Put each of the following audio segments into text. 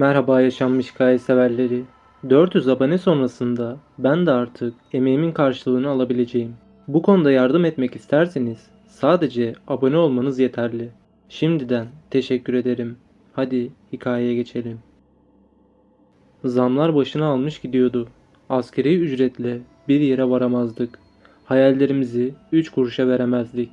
Merhaba yaşanmış hikaye severleri. 400 abone sonrasında ben de artık emeğimin karşılığını alabileceğim. Bu konuda yardım etmek isterseniz sadece abone olmanız yeterli. Şimdiden teşekkür ederim. Hadi hikayeye geçelim. Zamlar başına almış gidiyordu. Askeri ücretle bir yere varamazdık. Hayallerimizi 3 kuruşa veremezdik.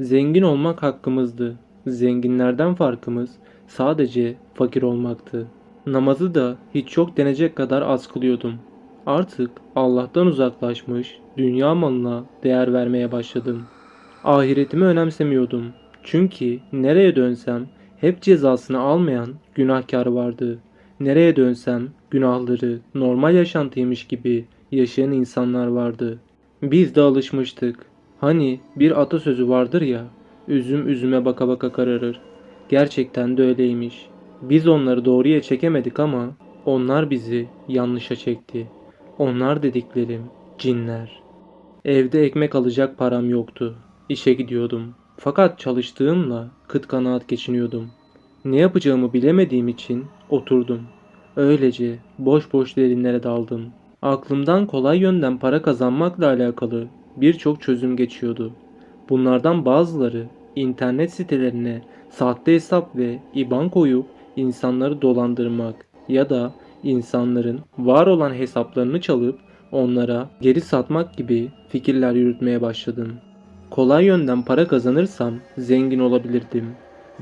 Zengin olmak hakkımızdı. Zenginlerden farkımız sadece fakir olmaktı. Namazı da hiç çok denecek kadar az kılıyordum. Artık Allah'tan uzaklaşmış, dünya malına değer vermeye başladım. Ahiretimi önemsemiyordum. Çünkü nereye dönsem hep cezasını almayan günahkar vardı. Nereye dönsem günahları normal yaşantıymış gibi yaşayan insanlar vardı. Biz de alışmıştık. Hani bir atasözü vardır ya, üzüm üzüme baka baka kararır. Gerçekten de öyleymiş. Biz onları doğruya çekemedik ama onlar bizi yanlışa çekti. Onlar dediklerim cinler. Evde ekmek alacak param yoktu. İşe gidiyordum. Fakat çalıştığımla kıt kanaat geçiniyordum. Ne yapacağımı bilemediğim için oturdum. Öylece boş boş derinlere daldım. Aklımdan kolay yönden para kazanmakla alakalı birçok çözüm geçiyordu. Bunlardan bazıları internet sitelerine sahte hesap ve IBAN koyup insanları dolandırmak ya da insanların var olan hesaplarını çalıp onlara geri satmak gibi fikirler yürütmeye başladım. Kolay yönden para kazanırsam zengin olabilirdim.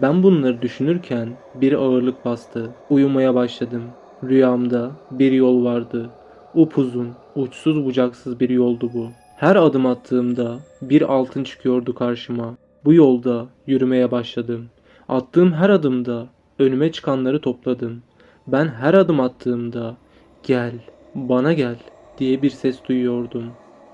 Ben bunları düşünürken bir ağırlık bastı. Uyumaya başladım. Rüyamda bir yol vardı. Upuzun, uçsuz bucaksız bir yoldu bu. Her adım attığımda bir altın çıkıyordu karşıma. Bu yolda yürümeye başladım. Attığım her adımda önüme çıkanları topladım. Ben her adım attığımda gel, bana gel diye bir ses duyuyordum.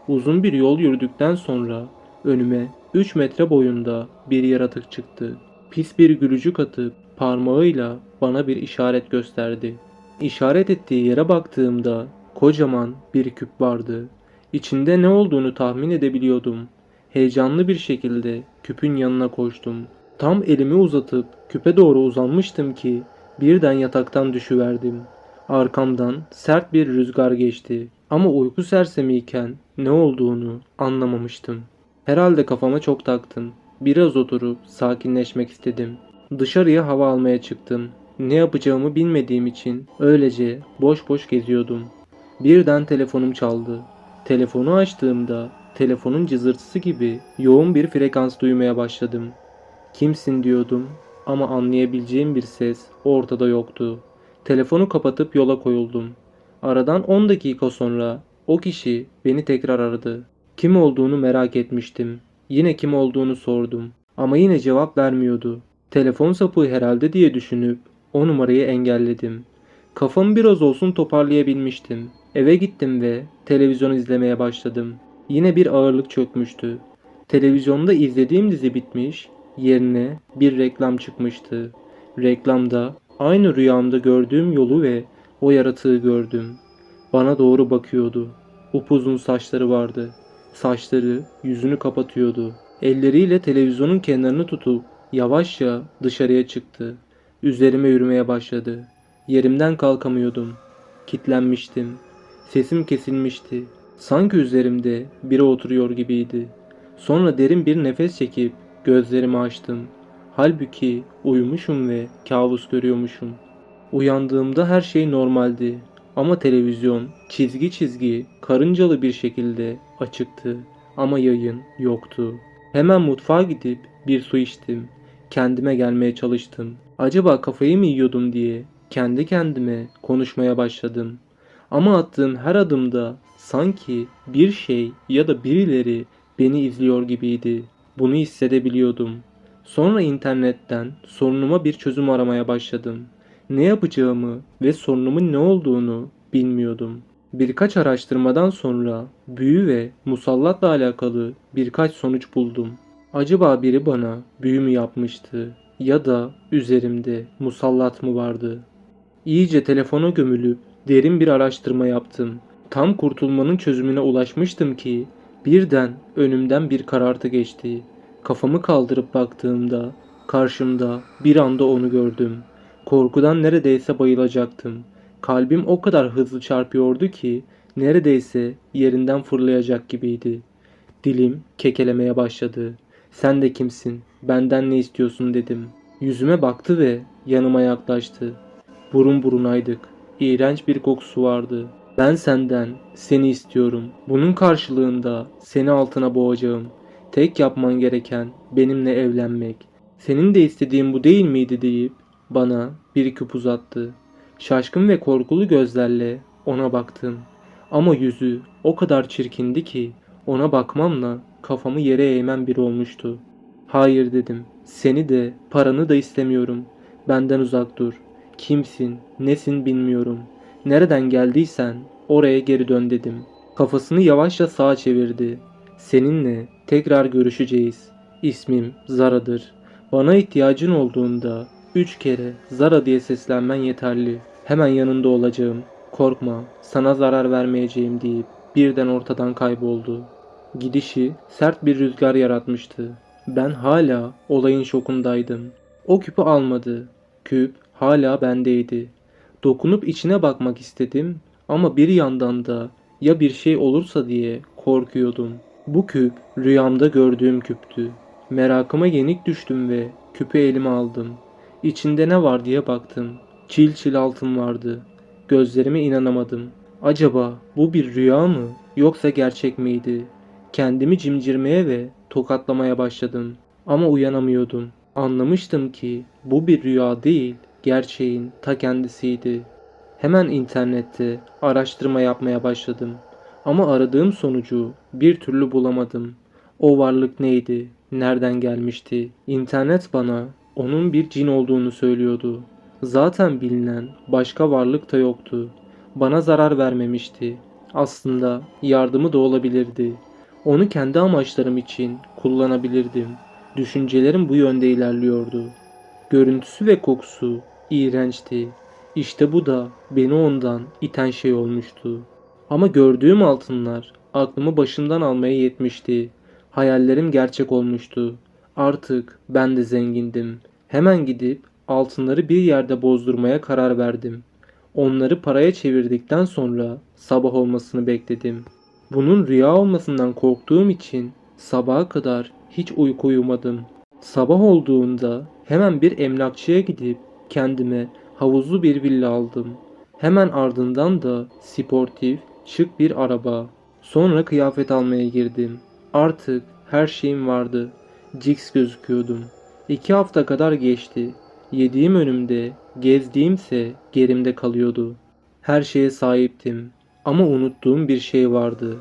Uzun bir yol yürüdükten sonra önüme 3 metre boyunda bir yaratık çıktı. Pis bir gülücük atıp parmağıyla bana bir işaret gösterdi. İşaret ettiği yere baktığımda kocaman bir küp vardı. İçinde ne olduğunu tahmin edebiliyordum. Heyecanlı bir şekilde küpün yanına koştum. Tam elimi uzatıp küpe doğru uzanmıştım ki birden yataktan düşüverdim. Arkamdan sert bir rüzgar geçti ama uyku sersemiyken ne olduğunu anlamamıştım. Herhalde kafama çok taktım. Biraz oturup sakinleşmek istedim. Dışarıya hava almaya çıktım. Ne yapacağımı bilmediğim için öylece boş boş geziyordum. Birden telefonum çaldı. Telefonu açtığımda telefonun cızırtısı gibi yoğun bir frekans duymaya başladım. Kimsin diyordum ama anlayabileceğim bir ses ortada yoktu. Telefonu kapatıp yola koyuldum. Aradan 10 dakika sonra o kişi beni tekrar aradı. Kim olduğunu merak etmiştim. Yine kim olduğunu sordum ama yine cevap vermiyordu. Telefon sapığı herhalde diye düşünüp o numarayı engelledim. Kafamı biraz olsun toparlayabilmiştim. Eve gittim ve televizyon izlemeye başladım. Yine bir ağırlık çökmüştü. Televizyonda izlediğim dizi bitmiş, yerine bir reklam çıkmıştı. Reklamda aynı rüyamda gördüğüm yolu ve o yaratığı gördüm. Bana doğru bakıyordu. Upuzun saçları vardı. Saçları yüzünü kapatıyordu. Elleriyle televizyonun kenarını tutup yavaşça dışarıya çıktı. Üzerime yürümeye başladı. Yerimden kalkamıyordum. Kitlenmiştim. Sesim kesilmişti. Sanki üzerimde biri oturuyor gibiydi. Sonra derin bir nefes çekip gözlerimi açtım. Halbuki uyumuşum ve kabus görüyormuşum. Uyandığımda her şey normaldi. Ama televizyon çizgi çizgi karıncalı bir şekilde açıktı. Ama yayın yoktu. Hemen mutfağa gidip bir su içtim. Kendime gelmeye çalıştım. Acaba kafayı mı yiyordum diye kendi kendime konuşmaya başladım. Ama attığım her adımda sanki bir şey ya da birileri beni izliyor gibiydi. Bunu hissedebiliyordum. Sonra internetten sorunuma bir çözüm aramaya başladım. Ne yapacağımı ve sorunumun ne olduğunu bilmiyordum. Birkaç araştırmadan sonra büyü ve musallatla alakalı birkaç sonuç buldum. Acaba biri bana büyü mü yapmıştı ya da üzerimde musallat mı vardı? İyice telefona gömülüp derin bir araştırma yaptım. Tam kurtulmanın çözümüne ulaşmıştım ki birden önümden bir karartı geçti. Kafamı kaldırıp baktığımda karşımda bir anda onu gördüm. Korkudan neredeyse bayılacaktım. Kalbim o kadar hızlı çarpıyordu ki neredeyse yerinden fırlayacak gibiydi. Dilim kekelemeye başladı. Sen de kimsin? Benden ne istiyorsun dedim. Yüzüme baktı ve yanıma yaklaştı. Burun burunaydık. İğrenç bir kokusu vardı. Ben senden seni istiyorum. Bunun karşılığında seni altına boğacağım. Tek yapman gereken benimle evlenmek. Senin de istediğin bu değil miydi deyip bana bir küp uzattı. Şaşkın ve korkulu gözlerle ona baktım. Ama yüzü o kadar çirkindi ki ona bakmamla kafamı yere eğmen biri olmuştu. Hayır dedim. Seni de paranı da istemiyorum. Benden uzak dur. Kimsin, nesin bilmiyorum. Nereden geldiysen oraya geri dön dedim. Kafasını yavaşça sağa çevirdi. Seninle tekrar görüşeceğiz. İsmim Zara'dır. Bana ihtiyacın olduğunda üç kere Zara diye seslenmen yeterli. Hemen yanında olacağım. Korkma, sana zarar vermeyeceğim deyip birden ortadan kayboldu. Gidişi sert bir rüzgar yaratmıştı. Ben hala olayın şokundaydım. O küpü almadı. Küp hala bendeydi. Dokunup içine bakmak istedim ama bir yandan da ya bir şey olursa diye korkuyordum. Bu küp rüyamda gördüğüm küptü. Merakıma yenik düştüm ve küpü elime aldım. İçinde ne var diye baktım. Çil çil altın vardı. Gözlerime inanamadım. Acaba bu bir rüya mı yoksa gerçek miydi? Kendimi cimcirmeye ve tokatlamaya başladım. Ama uyanamıyordum. Anlamıştım ki bu bir rüya değil, gerçeğin ta kendisiydi. Hemen internette araştırma yapmaya başladım. Ama aradığım sonucu bir türlü bulamadım. O varlık neydi? Nereden gelmişti? İnternet bana onun bir cin olduğunu söylüyordu. Zaten bilinen başka varlık da yoktu. Bana zarar vermemişti. Aslında yardımı da olabilirdi. Onu kendi amaçlarım için kullanabilirdim. Düşüncelerim bu yönde ilerliyordu. Görüntüsü ve kokusu iğrençti. İşte bu da beni ondan iten şey olmuştu. Ama gördüğüm altınlar aklımı başımdan almaya yetmişti. Hayallerim gerçek olmuştu. Artık ben de zengindim. Hemen gidip altınları bir yerde bozdurmaya karar verdim. Onları paraya çevirdikten sonra sabah olmasını bekledim. Bunun rüya olmasından korktuğum için sabaha kadar hiç uyku uyumadım. Sabah olduğunda hemen bir emlakçıya gidip kendime havuzlu bir villa aldım. Hemen ardından da sportif, şık bir araba. Sonra kıyafet almaya girdim. Artık her şeyim vardı. Cix gözüküyordum. İki hafta kadar geçti. Yediğim önümde, gezdiğimse gerimde kalıyordu. Her şeye sahiptim. Ama unuttuğum bir şey vardı.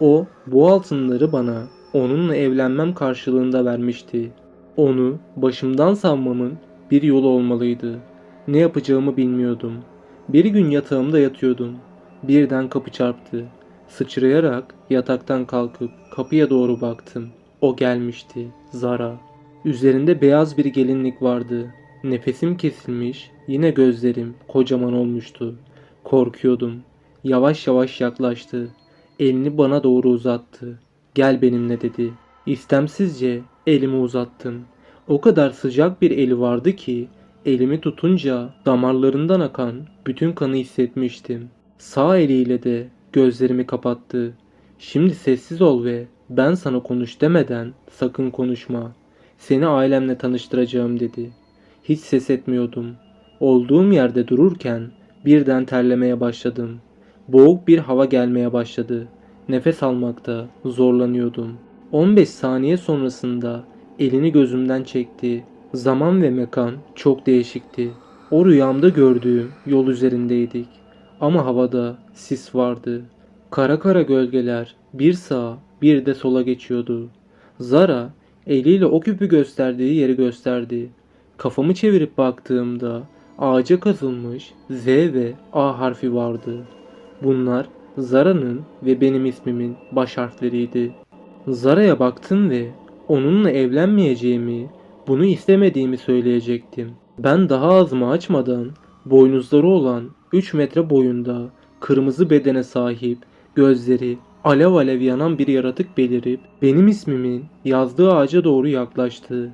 O bu altınları bana onunla evlenmem karşılığında vermişti. Onu başımdan savmamın bir yolu olmalıydı. Ne yapacağımı bilmiyordum. Bir gün yatağımda yatıyordum. Birden kapı çarptı. Sıçrayarak yataktan kalkıp kapıya doğru baktım. O gelmişti. Zara. Üzerinde beyaz bir gelinlik vardı. Nefesim kesilmiş, yine gözlerim kocaman olmuştu. Korkuyordum. Yavaş yavaş yaklaştı. Elini bana doğru uzattı. Gel benimle dedi. İstemsizce elimi uzattım. O kadar sıcak bir eli vardı ki elimi tutunca damarlarından akan bütün kanı hissetmiştim. Sağ eliyle de gözlerimi kapattı. Şimdi sessiz ol ve ben sana konuş demeden sakın konuşma. Seni ailemle tanıştıracağım dedi. Hiç ses etmiyordum. Olduğum yerde dururken birden terlemeye başladım. Boğuk bir hava gelmeye başladı. Nefes almakta zorlanıyordum. 15 saniye sonrasında elini gözümden çekti. Zaman ve mekan çok değişikti. O rüyamda gördüğüm yol üzerindeydik. Ama havada sis vardı. Kara kara gölgeler bir sağa bir de sola geçiyordu. Zara eliyle o küpü gösterdiği yeri gösterdi. Kafamı çevirip baktığımda ağaca kazılmış Z ve A harfi vardı. Bunlar Zara'nın ve benim ismimin baş harfleriydi. Zara'ya baktım ve onunla evlenmeyeceğimi, bunu istemediğimi söyleyecektim. Ben daha ağzımı açmadan boynuzları olan 3 metre boyunda kırmızı bedene sahip gözleri alev alev yanan bir yaratık belirip benim ismimin yazdığı ağaca doğru yaklaştı.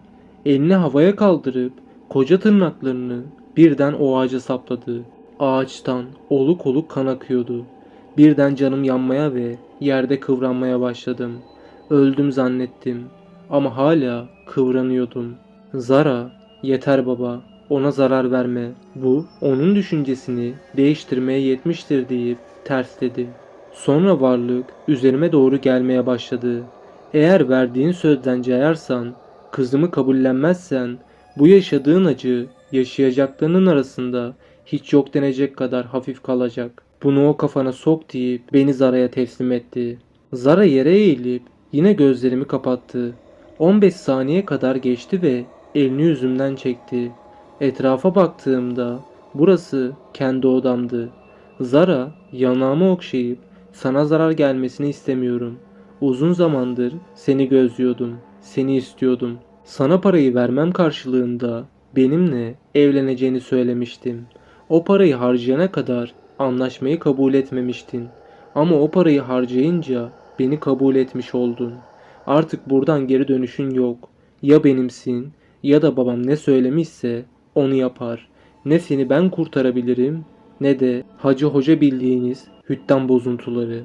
Elini havaya kaldırıp koca tırnaklarını birden o ağaca sapladı. Ağaçtan oluk oluk kan akıyordu. Birden canım yanmaya ve yerde kıvranmaya başladım. Öldüm zannettim ama hala kıvranıyordum. Zara, yeter baba, ona zarar verme. Bu onun düşüncesini değiştirmeye yetmiştir deyip tersledi. Sonra varlık üzerime doğru gelmeye başladı. Eğer verdiğin sözden cayarsan, kızımı kabullenmezsen, bu yaşadığın acı yaşayacaklarının arasında hiç yok denecek kadar hafif kalacak. Bunu o kafana sok deyip beni Zara'ya teslim etti. Zara yere eğilip yine gözlerimi kapattı. 15 saniye kadar geçti ve elini yüzümden çekti. Etrafa baktığımda burası kendi odamdı. Zara yanağımı okşayıp sana zarar gelmesini istemiyorum. Uzun zamandır seni gözlüyordum, seni istiyordum. Sana parayı vermem karşılığında benimle evleneceğini söylemiştim. O parayı harcayana kadar anlaşmayı kabul etmemiştin. Ama o parayı harcayınca beni kabul etmiş oldun. Artık buradan geri dönüşün yok. Ya benimsin ya da babam ne söylemişse onu yapar. Ne seni ben kurtarabilirim ne de hacı hoca bildiğiniz hüttan bozuntuları.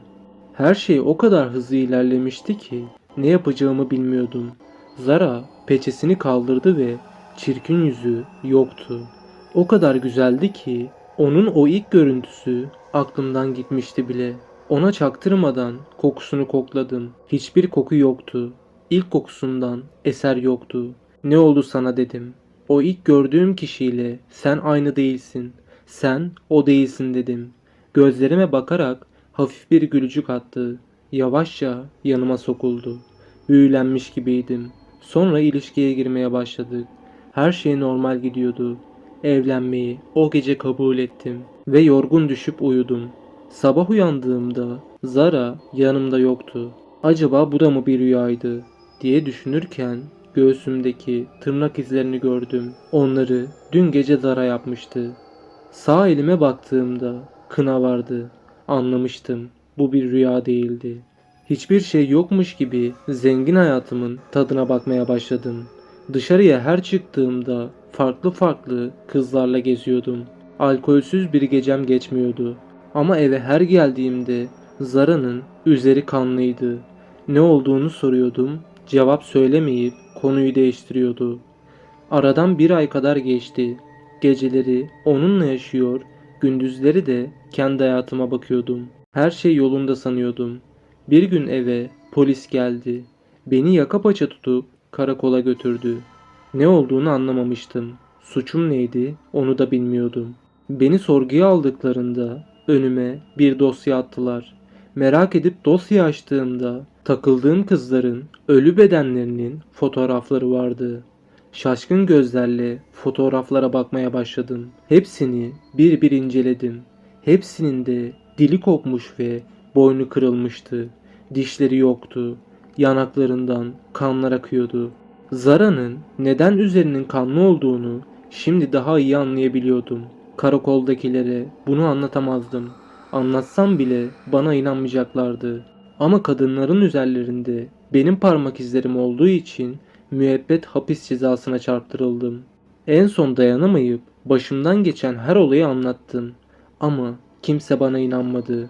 Her şey o kadar hızlı ilerlemişti ki ne yapacağımı bilmiyordum. Zara peçesini kaldırdı ve çirkin yüzü yoktu. O kadar güzeldi ki onun o ilk görüntüsü aklımdan gitmişti bile. Ona çaktırmadan kokusunu kokladım. Hiçbir koku yoktu. İlk kokusundan eser yoktu. Ne oldu sana dedim. O ilk gördüğüm kişiyle sen aynı değilsin. Sen o değilsin dedim. Gözlerime bakarak hafif bir gülücük attı. Yavaşça yanıma sokuldu. Büyülenmiş gibiydim. Sonra ilişkiye girmeye başladık. Her şey normal gidiyordu. Evlenmeyi o gece kabul ettim ve yorgun düşüp uyudum. Sabah uyandığımda Zara yanımda yoktu. Acaba bu da mı bir rüyaydı diye düşünürken göğsümdeki tırnak izlerini gördüm. Onları dün gece Zara yapmıştı. Sağ elime baktığımda kına vardı. Anlamıştım. Bu bir rüya değildi. Hiçbir şey yokmuş gibi zengin hayatımın tadına bakmaya başladım. Dışarıya her çıktığımda farklı farklı kızlarla geziyordum. Alkolsüz bir gecem geçmiyordu. Ama eve her geldiğimde Zara'nın üzeri kanlıydı. Ne olduğunu soruyordum. Cevap söylemeyip konuyu değiştiriyordu. Aradan bir ay kadar geçti. Geceleri onunla yaşıyor, gündüzleri de kendi hayatıma bakıyordum. Her şey yolunda sanıyordum. Bir gün eve polis geldi. Beni yaka paça tutup karakola götürdü. Ne olduğunu anlamamıştım. Suçum neydi onu da bilmiyordum. Beni sorguya aldıklarında önüme bir dosya attılar. Merak edip dosya açtığımda takıldığım kızların ölü bedenlerinin fotoğrafları vardı. Şaşkın gözlerle fotoğraflara bakmaya başladım. Hepsini bir bir inceledim. Hepsinin de dili kopmuş ve boynu kırılmıştı. Dişleri yoktu. Yanaklarından kanlar akıyordu. Zara'nın neden üzerinin kanlı olduğunu şimdi daha iyi anlayabiliyordum. Karakoldakilere bunu anlatamazdım. Anlatsam bile bana inanmayacaklardı. Ama kadınların üzerlerinde benim parmak izlerim olduğu için müebbet hapis cezasına çarptırıldım. En son dayanamayıp başımdan geçen her olayı anlattım. Ama kimse bana inanmadı.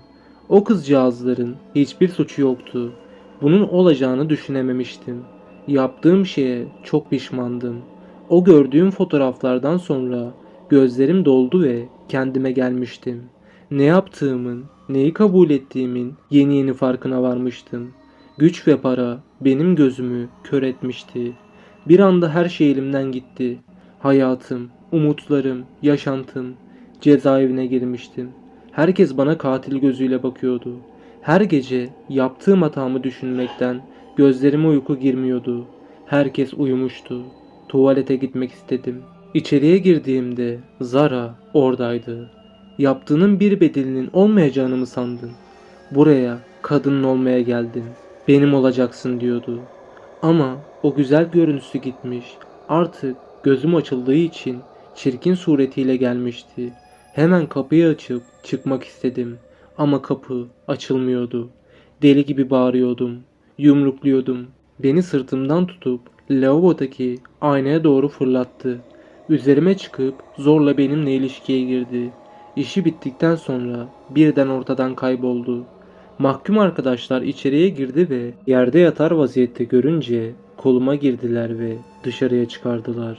O kızcağızların hiçbir suçu yoktu. Bunun olacağını düşünememiştim. Yaptığım şeye çok pişmandım. O gördüğüm fotoğraflardan sonra gözlerim doldu ve kendime gelmiştim. Ne yaptığımın, neyi kabul ettiğimin yeni yeni farkına varmıştım. Güç ve para benim gözümü kör etmişti. Bir anda her şey elimden gitti. Hayatım, umutlarım, yaşantım. Cezaevine girmiştim. Herkes bana katil gözüyle bakıyordu. Her gece yaptığım hatamı düşünmekten gözlerime uyku girmiyordu. Herkes uyumuştu. Tuvalete gitmek istedim. İçeriye girdiğimde Zara oradaydı. Yaptığının bir bedelinin olmayacağını mı sandın? Buraya kadının olmaya geldin. Benim olacaksın diyordu. Ama o güzel görüntüsü gitmiş. Artık gözüm açıldığı için çirkin suretiyle gelmişti. Hemen kapıyı açıp çıkmak istedim. Ama kapı açılmıyordu. Deli gibi bağırıyordum. Yumrukluyordum. Beni sırtımdan tutup lavabodaki aynaya doğru fırlattı. Üzerime çıkıp zorla benimle ilişkiye girdi. İşi bittikten sonra birden ortadan kayboldu. Mahkum arkadaşlar içeriye girdi ve yerde yatar vaziyette görünce koluma girdiler ve dışarıya çıkardılar.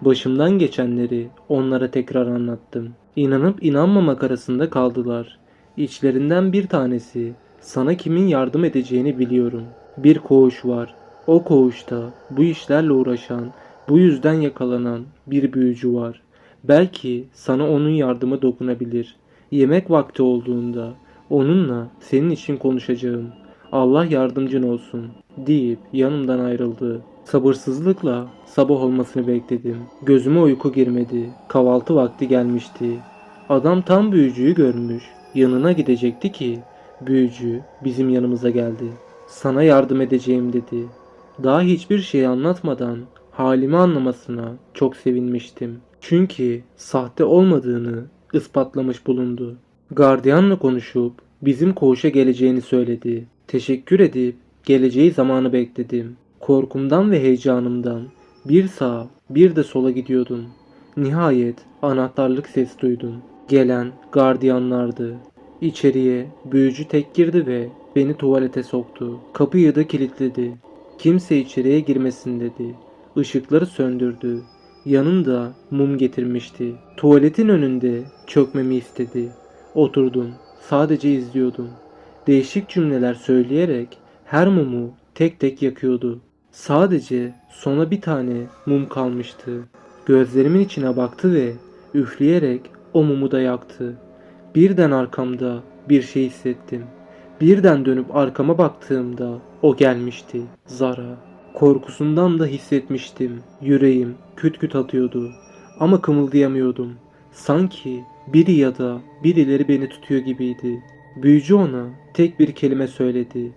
Başımdan geçenleri onlara tekrar anlattım. İnanıp inanmamak arasında kaldılar. İçlerinden bir tanesi sana kimin yardım edeceğini biliyorum. Bir koğuş var. O koğuşta bu işlerle uğraşan, bu yüzden yakalanan bir büyücü var. Belki sana onun yardımı dokunabilir. Yemek vakti olduğunda onunla senin için konuşacağım. Allah yardımcın olsun deyip yanımdan ayrıldı. Sabırsızlıkla sabah olmasını bekledim. Gözüme uyku girmedi. Kahvaltı vakti gelmişti. Adam tam büyücüyü görmüş. Yanına gidecekti ki büyücü bizim yanımıza geldi. Sana yardım edeceğim dedi. Daha hiçbir şey anlatmadan halimi anlamasına çok sevinmiştim. Çünkü sahte olmadığını ispatlamış bulundu. Gardiyanla konuşup bizim koğuşa geleceğini söyledi. Teşekkür edip geleceği zamanı bekledim. Korkumdan ve heyecanımdan bir sağa bir de sola gidiyordum. Nihayet anahtarlık ses duydum. Gelen gardiyanlardı. İçeriye büyücü tek girdi ve beni tuvalete soktu. Kapıyı da kilitledi. Kimse içeriye girmesin dedi. Işıkları söndürdü. Yanında mum getirmişti. Tuvaletin önünde çökmemi istedi. Oturdum. Sadece izliyordum. Değişik cümleler söyleyerek her mumu tek tek yakıyordu. Sadece sona bir tane mum kalmıştı. Gözlerimin içine baktı ve üfleyerek o mumu da yaktı. Birden arkamda bir şey hissettim. Birden dönüp arkama baktığımda o gelmişti. Zara. Korkusundan da hissetmiştim. Yüreğim küt küt atıyordu. Ama kımıldayamıyordum. Sanki biri ya da birileri beni tutuyor gibiydi. Büyücü ona tek bir kelime söyledi.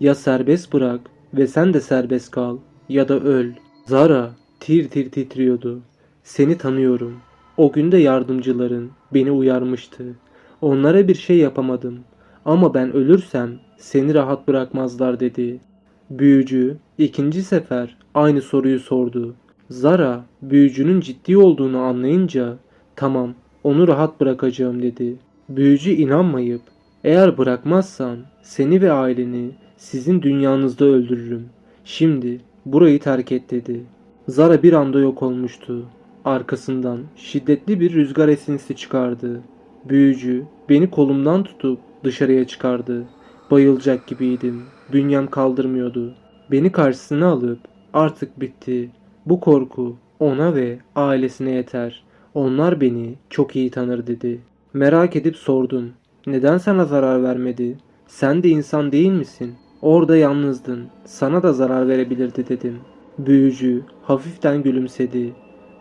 Ya serbest bırak ve sen de serbest kal ya da öl. Zara tir tir titriyordu. Seni tanıyorum. O gün de yardımcıların beni uyarmıştı. Onlara bir şey yapamadım. Ama ben ölürsem seni rahat bırakmazlar dedi. Büyücü ikinci sefer aynı soruyu sordu. Zara büyücünün ciddi olduğunu anlayınca tamam onu rahat bırakacağım dedi. Büyücü inanmayıp eğer bırakmazsan seni ve aileni sizin dünyanızda öldürürüm. Şimdi burayı terk et dedi. Zara bir anda yok olmuştu. Arkasından şiddetli bir rüzgar esintisi çıkardı. Büyücü beni kolumdan tutup dışarıya çıkardı. Bayılacak gibiydim. Bünyem kaldırmıyordu. Beni karşısına alıp artık bitti. Bu korku ona ve ailesine yeter. Onlar beni çok iyi tanır dedi. Merak edip sordum. Neden sana zarar vermedi? Sen de insan değil misin? Orada yalnızdın. Sana da zarar verebilirdi dedim. Büyücü hafiften gülümsedi.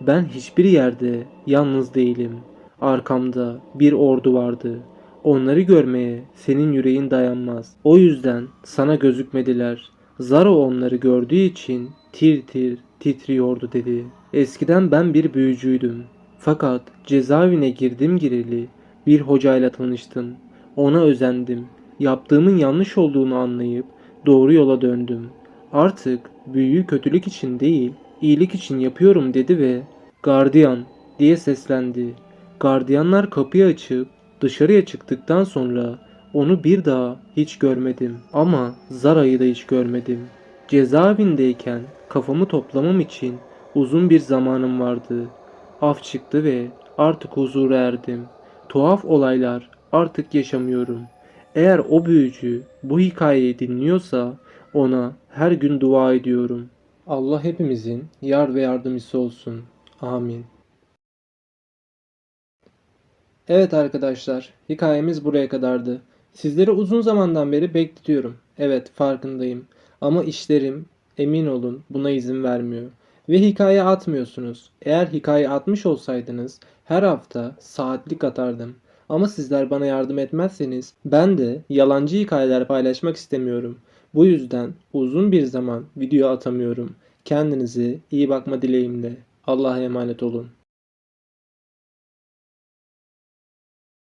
Ben hiçbir yerde yalnız değilim. Arkamda bir ordu vardı. Onları görmeye senin yüreğin dayanmaz. O yüzden sana gözükmediler. Zara onları gördüğü için tir tir titriyordu dedi. Eskiden ben bir büyücüydüm. Fakat cezaevine girdim gireli bir hocayla tanıştım. Ona özendim. Yaptığımın yanlış olduğunu anlayıp doğru yola döndüm. Artık büyüyü kötülük için değil, iyilik için yapıyorum dedi ve gardiyan diye seslendi. Gardiyanlar kapıyı açıp dışarıya çıktıktan sonra onu bir daha hiç görmedim. Ama Zara'yı da hiç görmedim. Cezaevindeyken kafamı toplamam için uzun bir zamanım vardı. Af çıktı ve artık huzura erdim. Tuhaf olaylar artık yaşamıyorum. Eğer o büyücü bu hikayeyi dinliyorsa ona her gün dua ediyorum. Allah hepimizin yar ve yardımcısı olsun. Amin. Evet arkadaşlar, hikayemiz buraya kadardı. Sizleri uzun zamandan beri bekletiyorum. Evet, farkındayım. Ama işlerim, emin olun, buna izin vermiyor. Ve hikaye atmıyorsunuz. Eğer hikaye atmış olsaydınız her hafta saatlik atardım. Ama sizler bana yardım etmezseniz ben de yalancı hikayeler paylaşmak istemiyorum. Bu yüzden uzun bir zaman video atamıyorum. Kendinize iyi bakma dileğimle. Allah'a emanet olun.